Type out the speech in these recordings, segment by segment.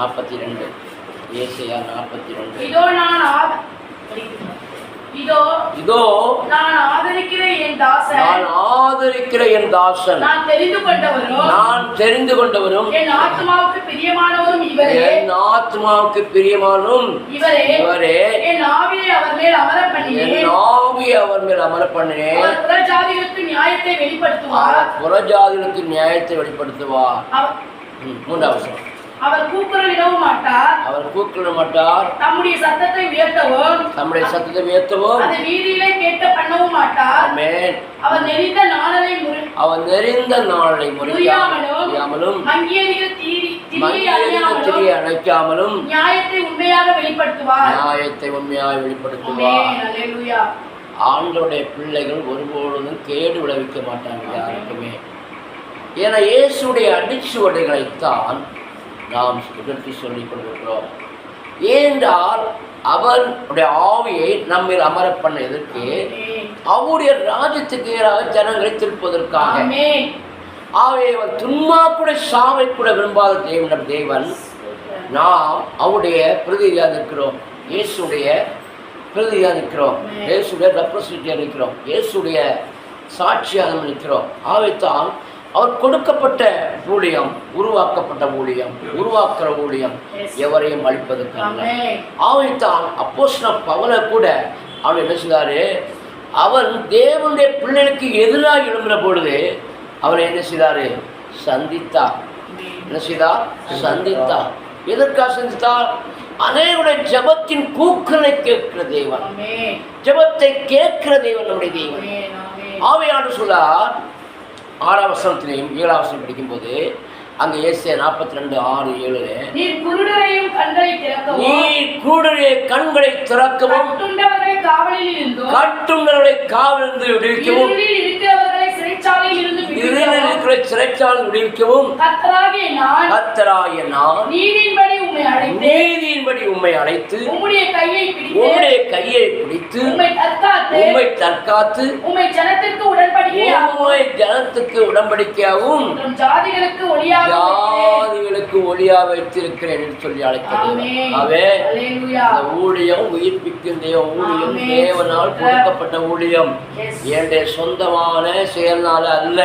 நாற்பத்தி ரெண்டு ஏசையா நாற்பத்தி ரெண்டு இதோ நான் இதோ இதோ நான் ஆதரிக்கிற என் தாசன். நான் ஆதரிக்கிற என் தாசன். நான் தெரிந்து கொண்டவரும். நான் தெரிந்து கொண்டவரும். என் ஆத்மாவுக்கு பிரியமானவரும் இவரே. என் ஆத்மாவுக்கு பிரியமானும் இவரே. இவரே. என் ஆவியை அவர் மேல் அமர பண்ணினேன் என் ஆவியை அவர் மேல் அமர பண்ணினேன் அவர் புறஜாதிகளுக்கு நியாயத்தை வெளிப்படுத்துவார். புறஜாதிகளுக்கு நியாயத்தை வெளிப்படுத்துவார். மூன்றாவது. அவர் கூக்குரல் இடவும் மாட்டார். அவர் கூக்கிட மாட்டார். தம்முடைய சத்தத்தை உயர்த்தவும். நம்முடைய சத்தத்தை உயர்த்தவும். அதை வீதியிலே கேட்க பண்ணவும் மாட்டார். ஆமென். அவர் நெறிந்த நாணலை முறி அவர் நெறிந்த நாளை முறியாமலும் மங்கியடிகள் தீரி திரியை அணைக்காமலும் நியாயத்தை உண்மையாக வெளிப்படுத்துவார். நியாயத்தை உண்மையாக வெளிப்படுத்துவார். ஆண்டோடைய பிள்ளைகள் ஒருபொழுதும் கேடு விளைவிக்க மாட்டாங்க யாருக்குமே. ஏன்னா இயேசுடைய அடிச்சுவடைகளைத்தான் நாம் எடுத்து சொல்லிக் கொண்டிருக்கிறோம் ஏனென்றால் அவருடைய ஆவியை நம்மில் அமர பண்ணதற்கு. அவருடைய ராஜ்யத்துக்கு எதிராக ஜனங்களை திருப்பதற்காக. ஆகவே அவர் துன்மா கூட சாவை கூட விரும்பாத தேவன் தேவன். நாம் அவருடைய பிரதிநிதியாக இருக்கிறோம். இயேசுடைய பிரதிநிதியாக இருக்கிறோம். இயேசுடைய ரெப்ரசன்டேட்டிவ் இருக்கிறோம். இயேசுடைய சாட்சியாக நம்ம நிற்கிறோம் ஆகவேத்தான் அவர் கொடுக்கப்பட்ட ஊழியம் உருவாக்கப்பட்ட ஊழியம் உருவாக்குற ஊழியம் எவரையும் அழிப்பதற்காக ஆமென். ஆகவேத்தான் அப்போஸ்தலன் பவுலை கூட அவர் என்ன செய்தாரு? அவர் தேவனுடைய பிள்ளைகளுக்கு எதிராக எழும்பின பொழுது அவர் என்ன செய்தாரு? சந்தித்தார். என்ன செய்தார்? சந்தித்தார். எதற்காக சந்தித்தார்? அநேகருடைய ஜெபத்தின் கூக்குரலை கேட்கிற தேவன். ஆமென். ஜெபத்தை கேட்கிற தேவன் நம்முடைய. ஆமென். ஆவையாண்டு சொல்லார் ஆறாம் வசனத்திலையும் ஏழாம் வசனம் படிக்கும்போது அங்கே ஏசிய நாற்பத்தி ரெண்டு ஆறு ஏழு. நீர் குருடரையும் கண்களை திறக்கவும் நீ கூடுடைய கண்களை திறக்கவும் கட்டுண்டவர்களை காவலில் இருந்தும் கட்டுண்டவர்களை காவிலிருந்து விடுவிக்கவும் சிறைச்சாலையில் இருந்து விடுவிக்கவும். கர்த்தராகிய நான் நான் நீதியின்படி உம்மை அழைத்து உம்முடைய கையை பிடித்து உம்மை தற்காத்து உம்மை ஜனத்திற்கு உடன்படிக்கையாகவும் உடன்படிக்கையாகவும் ஜாதிகளுக்கு ஜாதிகளுக்கு ஒளியாக வைத்திருக்கிறேன் என்று சொல்லி இந்த ஊழியம் உயிர்ப்பிக்கும் தேவ ஊழியம். தேவனால் கொடுக்கப்பட்ட ஊழியம். என்னுடைய சொந்தமான செயல்னால அல்ல.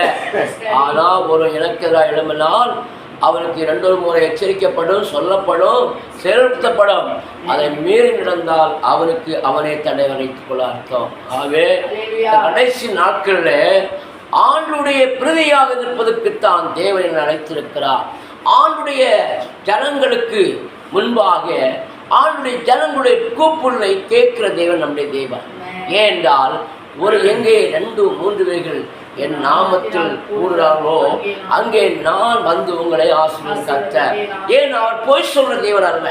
ஆனா ஒரு இலக்கெதிராக எழும்பினால் அவனுக்கு இரண்டு முறை எச்சரிக்கப்படும் சொல்லப்படும் செயல்படுத்தப்படும். அதை மீறி நடந்தால் அவனுக்கு அவனே தடை வரைத்துக் கொள்ள அர்த்தம். ஆகவே கடைசி நாட்கள்ல ஆண்டுடைய பிரதியாக நிற்பதற்குத்தான் தேவன் அழைத்திருக்கிறார். ஆண்டுடைய ஜனங்களுக்கு முன்பாக ஆண்டுடைய ஜனங்களுடைய கூப்புள்ளை கேட்கிற தேவன் நம்முடைய தேவன். ஏனென்றால் ஒரு எங்கே ரெண்டு மூன்று பேர்கள் என் நாமத்தில் கூறுகிறார்களோ அங்கே நான் வந்து உங்களை ஆசிரியர் கத்த ஏன் அவர் பொய் சொல்ற தேவன் அல்ல?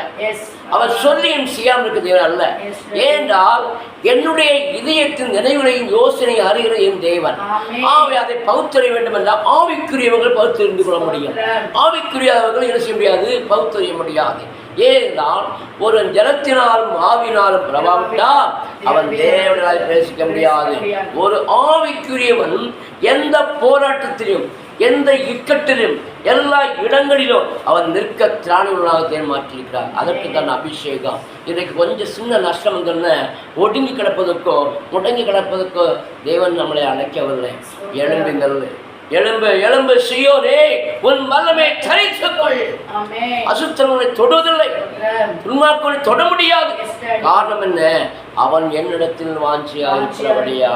அவர் சொல்லியும் செய்யாமல் இருக்க தேவன் அல்ல. ஏனென்றால் என்னுடைய இதயத்தின் நினைவுகளையும் யோசனை அறிகிற என் தேவன். ஆகவே அதை பகுத்தறிய வேண்டும் என்றால் ஆவிக்குரியவர்கள் பகுத்தறிந்து கொள்ள முடியும். ஆவிக்குரியவர்கள் என்ன செய்ய முடியாது? பகுத்தறிய முடியாது. ஏனென்றால் ஒரு ஜலத்தினாலும் ஆவினாலும் பிரபாவிட்டால் அவன் தேவனால் பேசிக்க முடியாது. ஒரு ஆவிக்குரியவன் எந்த போராட்டத்திலும் எந்த இக்கட்டிலும் எல்லா இடங்களிலும் அவன் நிற்க திராணிகளாக தேர்மாற்றியிருக்கிறார் அதற்கு தான் அபிஷேகம். இன்றைக்கு கொஞ்சம் சின்ன நஷ்டம் வந்தோடனே ஒடுங்கி கிடப்பதற்கோ முடங்கி கிடப்பதற்கோ தேவன் நம்மளை அழைக்கவில்லை. எழும்புங்கள் எழும்பு எழும்பு செய்யோனே உன் வல்லமை தரித்துக்கொள். அசுத்தவனை தொடுவதில்லை. துன்மாக்களை தொட முடியாது. காரணம் என்ன? அவன் என்னிடத்தில் வாஞ்சியாக இருக்கிறபடியா?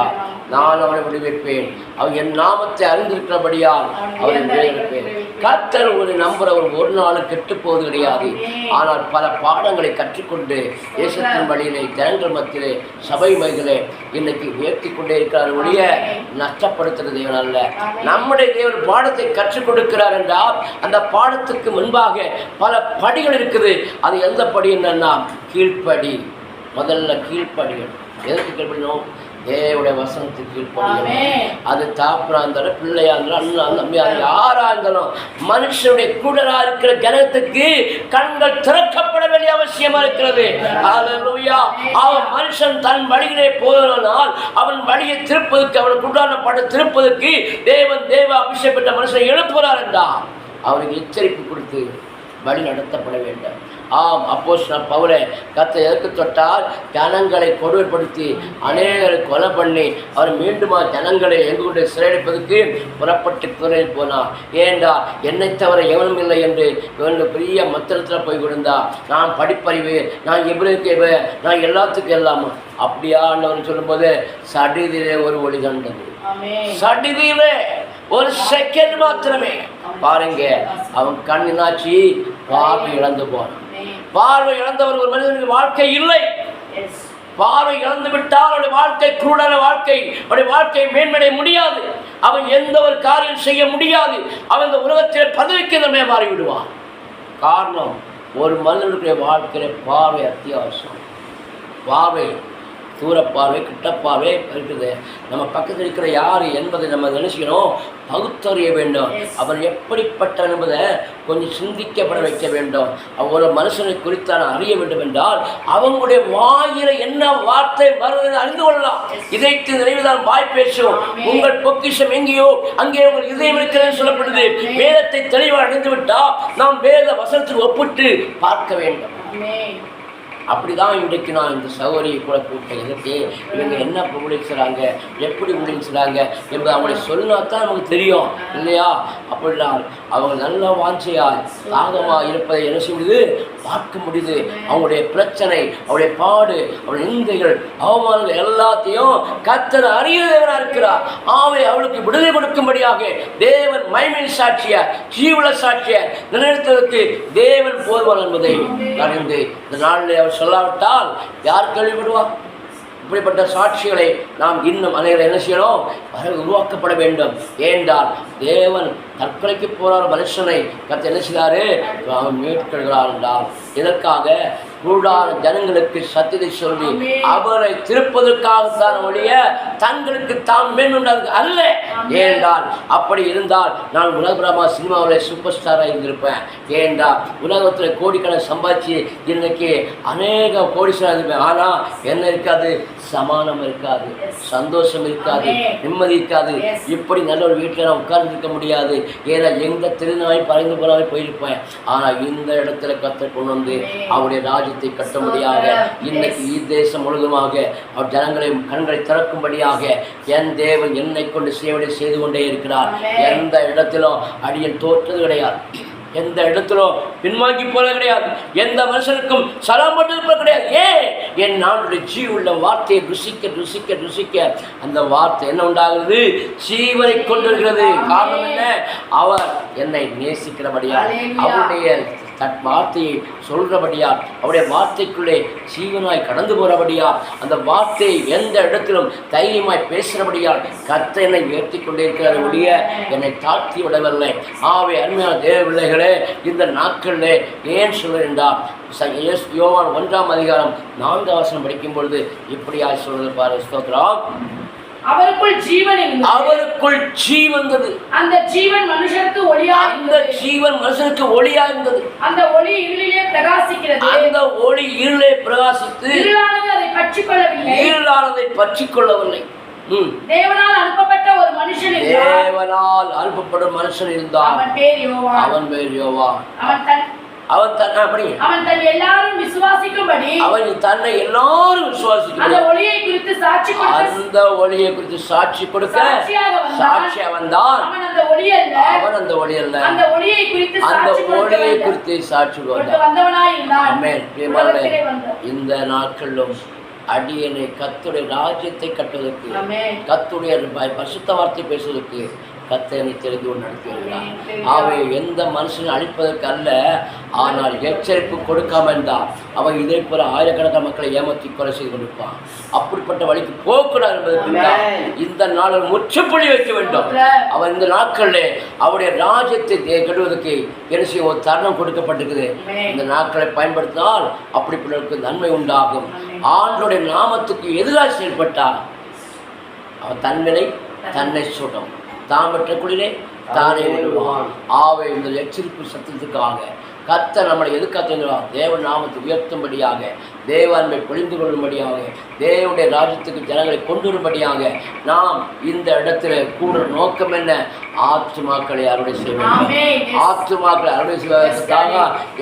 நான் அவனை விடுவிப்பேன். அவன் என் நாமத்தை அறிந்திருக்கிறபடியால் அவனை விடுவிப்பேன் கர்த்தர் ஒரு நம்புறவர் ஒரு நாளும் கெட்டு போவது கிடையாது. ஆனால் பல பாடங்களை கற்றுக்கொண்டு தேசத்தின் வழியிலே ஜனங்கள் மத்தியிலே சபை மைதிலே இன்னைக்கு உயர்த்தி கொண்டே இருக்கிறார் ஒழிய நஷ்டப்படுத்துகிற தேவன் அல்ல. நம்முடைய தேவன் பாடத்தை கற்றுக் கொடுக்கிறார் என்றால் அந்த பாடத்துக்கு முன்பாக பல படிகள் இருக்குது. அது எந்த படி என்னன்னா கீழ்ப்படி முதல்ல கீழ்ப்படிகள். எதற்கு கீழ்ப்படினோம்? தேவடைய வசனத்துக்கு. அது தாப்பரா இருந்தாலும் பிள்ளையா இருந்தாலும் அண்ணா தம்பியா யாரா இருந்தாலும் மனுஷனுடைய கூடலா இருக்கிற ஜனத்துக்கு கண்கள் திறக்கப்பட வேண்டிய அவசியமா இருக்கிறது. அவன் மனுஷன் தன் வழியிலே போனால் அவன் வழியை திருப்பதற்கு அவனுக்கு உண்டான பட திருப்பதற்கு தேவன் தேவ அபிஷேகப்பட்ட மனுஷனை எழுப்புகிறார் என்றார். அவனுக்கு எச்சரிப்பு கொடுத்து வழி நடத்தப்பட வேண்டும். ஆம் அப்போ பவுலை கத்தை எதற்கு தொட்டால் ஜனங்களை கொடுமைப்படுத்தி அநேகரை கொலை பண்ணி அவர் மீண்டுமா ஜனங்களை எங்களுடைய சிறையடிப்பதற்கு புறப்பட்டு குதிரையில் போனார். ஏண்டா என்னை தவிர எவனும் இல்லை என்று இவன் பெரிய மத்திரத்தில் போய் விழுந்தா? நான் படிப்பறிவு நான் எவ்வளவுக்கு நான் எல்லாத்துக்கும் எல்லாம். அப்படியா ஆண்டவர் சொல்லும்போது சடிதிலே ஒரு ஒளி கண்டது. சடிதிலே ஒரு செகண்ட் மாத்திரமே. பாருங்க அவன் கண்ணினாச்சி பார்வை இழந்து போனான். பார்வை இழந்தவர் ஒரு மனிதனுக்கு வாழ்க்கை இல்லை. பார்வை இழந்து விட்டால் அவருடைய வாழ்க்கை குருடான வாழ்க்கை அவருடைய வாழ்க்கை மேன்மடைய முடியாது. அவன் எந்த ஒரு காரியம் செய்ய முடியாது. அவன் இந்த உலகத்தில் பதவிக்கு நம்மை மாறிவிடுவான். காரணம் ஒரு மனிதனுடைய வாழ்க்கையில பார்வை அத்தியாவசியம். பார்வை தூரப்பார்வை கிட்டப்பார்வை இருக்குது. நம்ம பக்கத்தில் இருக்கிற யார் என்பதை நம்ம நினைச்சுக்கணும் பகுத்தறிய வேண்டும். அவன் எப்படிப்பட்ட என்பதை கொஞ்சம் சிந்திக்கப்பட வைக்க வேண்டும். ஒரு மனுஷனை குறித்தான அறிய வேண்டும் என்றால் அவங்களுடைய வாயில என்ன வார்த்தை வருவது அறிந்து கொள்ளலாம். இதயத்தின் நிறைவுதான் வாய் பேசும். உங்கள் பொக்கிஷம் எங்கேயோ அங்கே உங்கள் இதயம் இருக்கிறது சொல்லப்படுது. வேதத்தை தெளிவாக அறிந்து விட்டால் நாம் வேத வசனத்துக்கு ஒப்பிட்டு பார்க்க வேண்டும். அப்படி அப்படிதான் இன்றைக்கு நான் இந்த சகோதரியை கூட கூப்பிட்டேன். எதுக்கு இவங்க என்ன முடிச்சுறாங்க எப்படி முடிச்சுறாங்க என்பது அவங்களை சொன்னா தான் நமக்கு தெரியும். இல்லையா? அப்படிலாம் அவங்க நல்ல வாஞ்சையால் தாகமாக இருப்பதை என்ன செய்ய பார்க்க முடியுது. அவங்களுடைய பிரச்சனை அவருடைய பாடு அவருடைய நிந்தைகள் அவமானங்கள் எல்லாத்தையும் கத்தர் அறியதேவனா இருக்கிறார். ஆவை அவளுக்கு விடுதலை கொடுக்கும்படியாக தேவன் மைமின் சாட்சிய ஜீவன சாட்சிய நிலைநிறுத்ததற்கு தேவன் போதுவான் என்பதை அறிந்து இந்த நாளில் அவர் சொல்லாவிட்டால் யார் கேள்விப்படுவா? இப்படிப்பட்ட சாட்சிகளை நாம் இன்னும் அனைவரும் என்ன செய்யணும்? வர உருவாக்கப்பட வேண்டும். ஏனென்றால் தேவன் தற்கொலைக்கு போகிற மனுஷனை. கத்து என்ன செய்தாரு? என்றால் இதற்காக கூடாத ஜனங்களுக்கு சத்தியத்தை சொல்லி. அவரை திருப்பதற்காகத்தான் ஒழிய தங்களுக்கு தாம் மேம்படுவதற்கு அல்ல. ஏனென்றால் அப்படி இருந்தால் நான் உலகபிரமா சினிமாவில் சூப்பர் ஸ்டாராக இருந்திருப்பேன் ஏனென்றால் உலகத்தில் கோடிக்கணக்கு சம்பாதிச்சு இன்னைக்கு அநேக கோடீஸ்வரர் இருப்பேன் ஆனால் என்ன இருக்காது? சமானம் இருக்காது. சந்தோஷம் இருக்காது. நிம்மதி இருக்காது. இப்படி நல்ல ஒரு வீட்டில் நான் உட்கார்ந்து இருக்க முடியாது. ஏன்னா எந்த திருநாய் பறந்து போனாலும் போயிருப்பேன் ஆனால் இந்த இடத்துல கத்த கொண்டு வந்து. அவருடைய ராஜ்யத்தை கட்டும்படியாக. இன்னைக்கு தேசம் முழுவதுமாக அவர் ஜனங்களை கண்களை திறக்கும்படியாக என் தேவன் என்னை கொண்டு சேவனை செய்து கொண்டே இருக்கிறார். எந்த இடத்திலும் அடியன் தோற்றது கிடையாது எந்த இடத்திலும் பின்வாங்கி போறது கிடையாது எந்த மனுஷனுக்கும் சலாம் பண்ணது கிடையாது ஏன் என் நாளுடைய ஜீவுள்ள வார்த்தையை ருசிக்க ருசிக்க ருசிக்க அந்த வார்த்தை என்ன உண்டாகிறது? ஜீவனை கொண்டிருக்கிறது. காரணம் என்ன? அவர் என்னை நேசிக்கிறபடியால். அவருடைய தன் வார்த்தையை சொல்கிறபடியால் அவருடைய வார்த்தைக்குள்ளே ஜீவனாய் கடந்து போகிறபடியால் அந்த வார்த்தையை எந்த இடத்திலும் தைரியமாய் பேசுகிறபடியால் கத்தை என்னை உயர்த்தி கொண்டே இருக்கிறார் ஒழிய என்னை தாழ்த்தி விடவில்லை. ஆவே அருமையான தேவ பிள்ளைகளே இந்த நாட்களிலே ஏன் சொல்லுகின்றார்? ச- இயேசு- யோவான் ஒன்றாம் அதிகாரம் நான்காம் வசனம் படிக்கும் பொழுது இப்படியாய் சொல்றது பாரு ஸ்தோத்திரம். அவருக்குள் ஜீவன் இருந்தது. அவருக்குள் ஜீ வந்தது அந்த ஜீவன் மனுஷருக்கு ஒளியா அந்த இருந்தது. ஜீவன் மனுஷனுக்கு ஒளியா இருந்தது. அந்த ஒளி இருளிலே பிரகாசிக்கிறது. அந்த ஒளி இருளை பிரகாசித்து இருளானது அதை பற்றிக் கொள்ளவில்லை இருளானதை பற்றி கொள்ளவில்லை. தேவனால் அனுப்பப்பட்ட ஒரு மனுஷன் தேவனால் அனுப்பப்படும் மனுஷன் இருந்தான் அவன் பேர் யோவான். அவன் பேர் யோவா அவன் தன் அவன் தன் அப்படி அவன் தன் எல்லாரும் விசுவாசிக்கும்படி அவன் தன்னை எல்லாரும் அந்த விசுவாசிக்கிறான் ஒளியை குறித்து சாட்சி கொடுக்க அந்த ஒளியை குறித்து சாட்சி கொடுக்க. சாட்சி வந்தான் அவன் அந்த ஒளி அல்ல அவன் அந்த ஒளி அல்ல அந்த ஒளியை குறித்து அந்த ஒளியை. குறித்து சாட்சி கொடுக்க வந்தவனாய் இருந்தான் ஆமென். இந்த நாட்களிலும் அடியனை கத்துடைய ராஜ்யத்தை கட்டுவதற்கு. கத்துடைய ப- பரிசுத்த வார்த்தை பேசுவதற்கு கத்தனை தெரிந்து கொண்டு நடத்தி வருகிறார். ஆகவே எந்த மனுஷனை அழிப்பதற்கு அல்ல ஆனால் எச்சரிப்பு கொடுக்காம இருந்தால் அவன் இதே போல ஆயிரக்கணக்கான மக்களை ஏமாற்றி கொலை செய்து கொண்டிருப்பான் அப்படிப்பட்ட வழிக்கு போகக்கூடாது என்பதற்காக ஆமென். இந்த நாளில் முற்றுப்புள்ளி வைக்க வேண்டும். அவன் இந்த நாட்களில் அவருடைய ராஜ்யத்தை கட்டுவதற்கு என்ன ஒரு தருணம் கொடுக்கப்பட்டிருக்குது. இந்த நாட்களை பயன்படுத்தினால் அப்படிப்பட்டவர்களுக்கு நன்மை உண்டாகும். ஆண்டோடைய நாமத்துக்கு எதிராக செயல்பட்டால் அவன் தன்வினை தன்னை சுடும் தான் பெற்ற குளிரே தானே விடுவான். ஆவை இந்த எச்சரிப்பு சத்தத்துக்காக. கத்த நம்மளை எதுக்காக தந்துடுவார் தேவ நாமத்தை உயர்த்தும்படியாக தேவ அன்பை பொழிந்து கொள்ளும்படியாக தேவனுடைய ராஜ்யத்துக்கு ஜனங்களை கொண்டு வரும்படியாக நாம் இந்த இடத்துல கூட நோக்கம் என்ன? ஆத்துமாக்களை அறுவடை செய்ய வேண்டும். ஆத்துமாக்களை அறுவடை செய்வதற்காக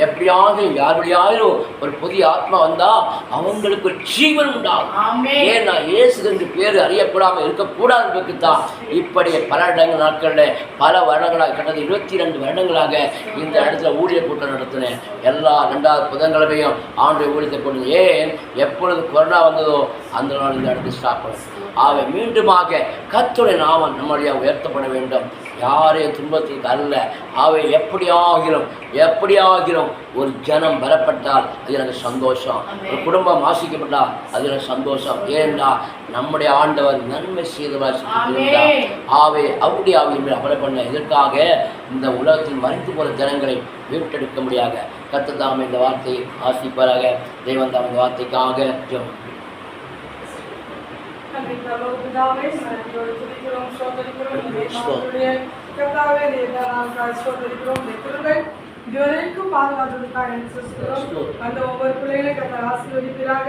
எப்படியாவது யாருடையாயிலும் ஒரு புதிய ஆத்மா வந்தா அவங்களுக்கு ஒரு ஜீவன் உண்டாகும். ஏன்னா இயேசு என்று பேர் அறியப்படாமல் இருக்கக்கூடாது என்பதற்கு தான் இப்படி பல இடங்கள் நாட்களில் பல வருடங்களாக கிட்டத்தட்ட இருபத்தி ரெண்டு வருடங்களாக இந்த இடத்துல ஊழிய கூட்டம் நடத்தினேன். எல்லா ரெண்டாவது புதன்கிழமையும் ஆண்டு ஊழியத்தை கொண்டு ஏன் எப்பொழுது கொரோனா வந்ததோ அந்த நாள் இந்த இடத்துல ஸ்டாப் பண்ணும் ஆக மீண்டுமாக கத்துடைய நாமம் நம்முடைய உயர்த்தப்பட வேண்டும். யாரையும் துன்பத்திற்கு அல்ல அவை எப்படியாகிலும் எப்படியாகிலும் ஒரு ஜனம் பெறப்பட்டால் அது எனக்கு சந்தோஷம். ஒரு குடும்பம் ஆசிக்கப்பட்டால் அது எனக்கு சந்தோஷம். ஏன்னா நம்முடைய ஆண்டவர் நன்மை செய்தவர் ஆமென். ஆவே அவருடைய ஆவியின் அமல பண்ண இதற்காக இந்த உலகத்தில் மறைத்து போகிற ஜனங்களை மீட்டெடுக்க முடியாத கத்ததாம் இந்த வார்த்தையை ஆசிப்பாராக. தெய்வம் தாம் இந்த வார்த்தைக்காக ஜெபம். இதுவரைக்கும் பாதுகாத்ததுக்காக எனக்கு சொல்கிறோம் அந்த ஒவ்வொரு பிள்ளைகளையும் கர்த்தர் ஆசீர்வதிப்பீராக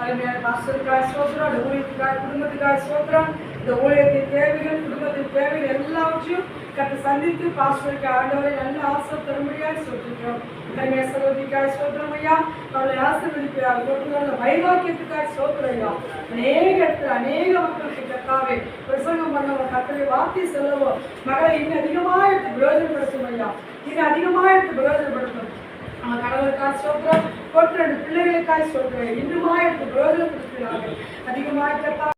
அருமையான பாஸ்டருக்காக சோத்திரம் அந்த ஊழியத்துக்காக குடும்பத்துக்காக சோத்திரம் இந்த ஊழியத்தின் தேவைகள் குடும்பத்தின் தேவைகள் எல்லாவற்றையும் கற்று சந்தித்து பாஸ்டருக்கு ஆண்டவரை நல்ல ஆசை தரும்படியாக சொல்லிருக்கிறோம் அருமையான சகோதரிக்காக சோத்திரம் ஐயா. அவர்களை ஆசீர்வதிக்கிறார். கொடுத்துள்ள வைவாக்கியத்துக்காக சோத்திரம் ஐயா. அநேக இடத்துல அநேக மக்களுக்கு கத்தாவே பிரசங்கம் பண்ணவோ கத்தரை வார்த்தை சொல்லவோ மகளை இன்னும் அதிகமாக எடுத்து பிரயோஜனப்படுத்தும் ஐயா. இன்னும் அதிகமாக எடுத்து பிரயோஜனப்படுத்தும். அவன் கணவருக்காக சொல்கிறோம் கொட்டு ரெண்டு பிள்ளைகளுக்காக சொல்கிறேன் இன்னுமா எடுத்து பிரயோஜனப்படுத்துகிறார்கள். அதிகமாக கத்தா